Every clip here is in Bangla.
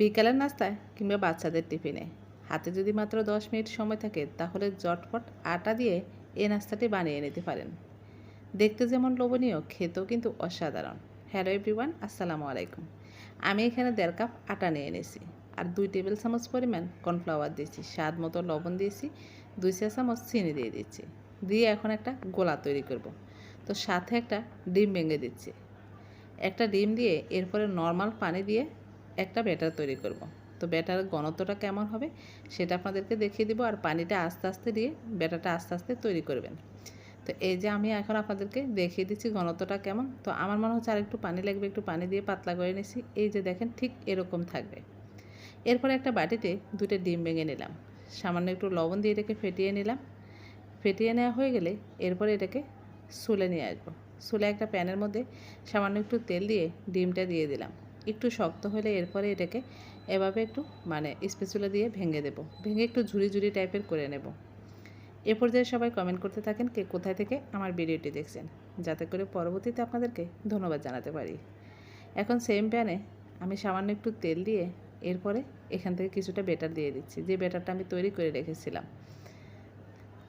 বিকালের নাস্তায় কিংবা বাচ্চাদের টিফিনে। হাতে যদি মাত্র দশ মিনিট সময় থাকে, তাহলে জটপট আটা দিয়ে এই নাস্তাটি বানিয়ে নিতে পারেন। দেখতে যেমন লোভনীয়, খেতেও কিন্তু অসাধারণ। হ্যালো এভরিওয়ান, আসসালামু আলাইকুম। আমি এখানে দেড় কাপ আটা নিয়ে এনেছি আর দুই টেবিল চামচ পরিমাণ কর্নফ্লাওয়ার দিয়েছি। স্বাদ মতো লবণ দিয়েছি, দুই চা চামচ চিনি দিয়ে দিচ্ছি দিয়ে এখন একটা গোলা তৈরি করব। তো সাথে একটা ডিম ভেঙে দিচ্ছি। একটা ডিম দিয়ে এরপরে নর্মাল পানি দিয়ে একটা ব্যাটার তৈরি করব। তো ব্যাটার ঘনত্বটা কেমন হবে সেটা আপনাদেরকে দেখিয়ে দিব আর পানিটা আস্তে আস্তে দিয়ে ব্যাটারটা আস্তে আস্তে তৈরি করবেন। তো এই যে আমি এখন আপনাদেরকে দেখিয়ে দিচ্ছি ঘনত্বটা কেমন। তো আমার মনে হচ্ছে আর একটু পানি লাগবে, একটু পানি দিয়ে পাতলা করে নিয়েছি এই যে দেখেন ঠিক এরকম থাকবে। এরপরে একটা বাটিতে দুটো ডিম ভেঙে নিলাম। সামান্য একটু লবণ দিয়ে এটাকে ফেটিয়ে নিলাম। ফেটিয়ে নেওয়া হয়ে গেলে এরপরে এটাকে সুলে নিয়ে আসব। সুলে একটা প্যানের মধ্যে সামান্য একটু তেল দিয়ে ডিমটা দিয়ে দিলাম। একটু শক্ত হলে এরপরে এটাকে এভাবে একটু মানে স্পেচুলা দিয়ে ভেঙে দেব। ভেঙে একটু ঝুড়ি ঝুড়ি টাইপের করে নেব। এ পর্যায়ে সবাই কমেন্ট করতে থাকেন কে কোথায় থেকে আমার ভিডিওটি দেখছেন। যাতে করে পরবর্তীতে আপনাদেরকে ধন্যবাদ জানাতে পারি। এখন সেম প্যানে আমি সামান্য একটু তেল দিয়ে এরপরে এখান থেকে কিছুটা বেটার দিয়ে দিচ্ছি। যে বেটারটা আমি তৈরি করে রেখেছিলাম।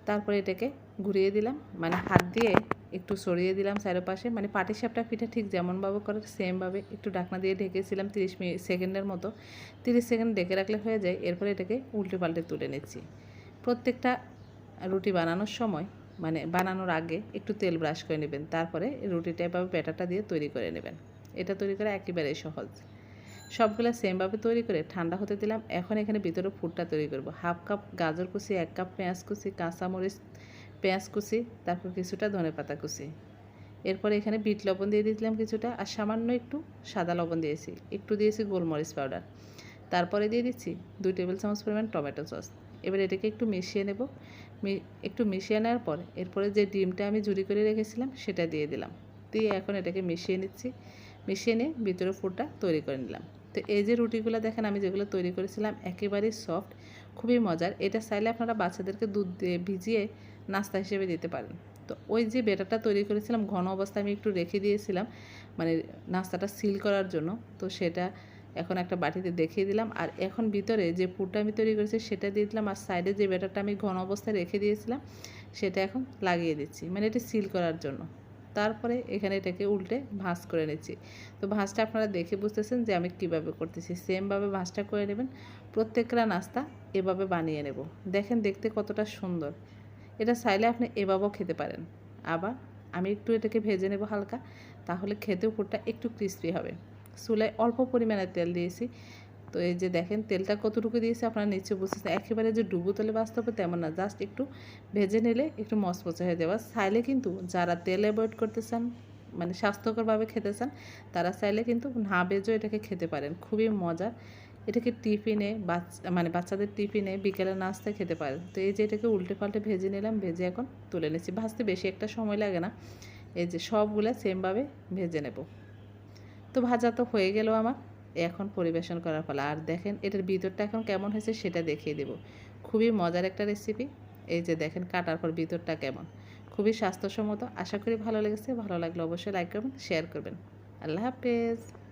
তারপরে এটাকে ঘুরিয়ে দিলাম। মানে হাত দিয়ে একটু সরিয়ে দিলাম চারোপাশে। মানে পাটিসাপটা পিঠা ঠিক যেমনভাবে করে, সেমভাবে একটু ডাকনা দিয়ে ঢেকেছিলাম তিরিশ মিনিট সেকেন্ডের মতো। তিরিশ সেকেন্ড ডেকে রাখলে হয়ে যায়, এরপরে এটাকে উল্টে পাল্টে তুলে নিচ্ছি। প্রত্যেকটা রুটি বানানোর সময় মানে বানানোর আগে একটু তেল ব্রাশ করে নেবেন, তারপরে রুটিটা এভাবে ব্যাটারটা দিয়ে তৈরি করে নেবেন। এটা তৈরি করা একেবারেই সহজ। সবগুলো সেমভাবে তৈরি করে ঠান্ডা হতে দিলাম। এখন এখানে ভিতরে ফুডটা তৈরি করব। হাফ কাপ গাজর কুচি, এক কাপ পেঁয়াজ কুচি, কাঁচামরিচ পেঁয়াজ কুচি, তারপর কিছুটা ধনে পাতা কুচি। এরপরে এখানে বিট লবণ দিয়ে দিয়েছিলাম কিছুটা আর সামান্য একটু সাদা লবণ দিয়েছি। একটু দিয়েছি গোলমরিচ পাউডার। তারপরে দিয়ে দিচ্ছি দুই টেবিল চামচ পরিমাণ টমেটো সস। এবার এটাকে একটু মিশিয়ে নেব। একটু মিশিয়ে নেওয়ার পর এরপরে যে ডিমটা আমি জুড়ি করে রেখেছিলাম সেটা দিয়ে দিলাম। দিয়ে এখন এটাকে মিশিয়ে নিচ্ছি। মিশিয়ে নিয়ে ভিতরে ফুডটা তৈরি করে নিলাম। তো এই যে রুটিগুলো দেখেন আমি যেগুলো তৈরি করেছিলাম একেবারেই সফট। খুবই মজার। এটা চাইলে আপনারা বাচ্চাদেরকে দুধ দিয়ে ভিজিয়ে নাস্তা হিসেবে দিতে পারেন। তো ওই যে বেটারটা তৈরি করেছিলাম, ঘন অবস্থায় আমি একটু রেখে দিয়েছিলাম মানে নাস্তাটা সিল করার জন্য। তো সেটা এখন একটা বাটিতে দেখিয়ে দিলাম। আর এখন ভিতরে যে পুরটা আমি তৈরি করেছি, সেটা দিয়ে দিলাম। আর সাইডে যে বেটারটা আমি ঘন অবস্থায় রেখে দিয়েছিলাম, সেটা এখন লাগিয়ে দিচ্ছি। মানে এটা সিল করার জন্য। তারপরে এখানে এটাকে উল্টে ভাঁজ করে নিচ্ছি। তো ভাঁজটা আপনারা দেখে বুঝতেছেন যে আমি কীভাবে করতেছি। সেমভাবে ভাঁজটা করে নেবেন। প্রত্যেকটা নাস্তা এভাবে বানিয়ে নেব। দেখেন দেখতে কতটা সুন্দর। এটা চাইলে আপনি এভাবেও খেতে পারেন। আবার আমি একটু এটাকে ভেজে নেব হালকা, তাহলে খেতে উপরটা একটু ক্রিস্পি হবে। চুলায় অল্প পরিমাণে তেল দিয়েছি। তো এই যে দেখেন, তেলটা কতটুকু দিয়েছে আপনারা নিচে বুঝতেছে একেবারে যে ডুবো তেলে বাঁচতে হবে তেমন না জাস্ট একটু ভেজে নিলে একটু মচমচে হয়ে যাবে। চাইলে কিন্তু যারা তেল অ্যাভয়েড করতে চান মানে স্বাস্থ্যকরভাবে খেতে চান, তারা চাইলে কিন্তু না ভেজেও এটাকে খেতে পারেন। খুবই মজার। এটাকে টিফিনে বাচ্চা মানে বাচ্চাদের টিফিনে বিকেলে নাস্তায় খেতে পারেন। তো এই যে এটাকে উল্টে পাল্টে ভেজে নিলাম, ভেজে এখন তুলে নিচ্ছি। ভাজতে বেশি একটা সময় লাগে না। এই যে সবগুলো সেমভাবে ভেজে নেব। তো ভাজা তো হয়ে গেল আমার। এখন পরিবেশন করার ফলে। আর দেখেন, এটার ভিতরটা এখন কেমন হয়েছে সেটা দেখিয়ে দেব। খুবই মজার একটা রেসিপি এই যে দেখেন, কাটার পর ভিতরটা কেমন। খুবই স্বাস্থ্যসম্মত। আশা করি ভালো লেগেছে। ভালো লাগলে অবশ্যই লাইক করবেন শেয়ার করবেন। আল্লাহ হাফেজ।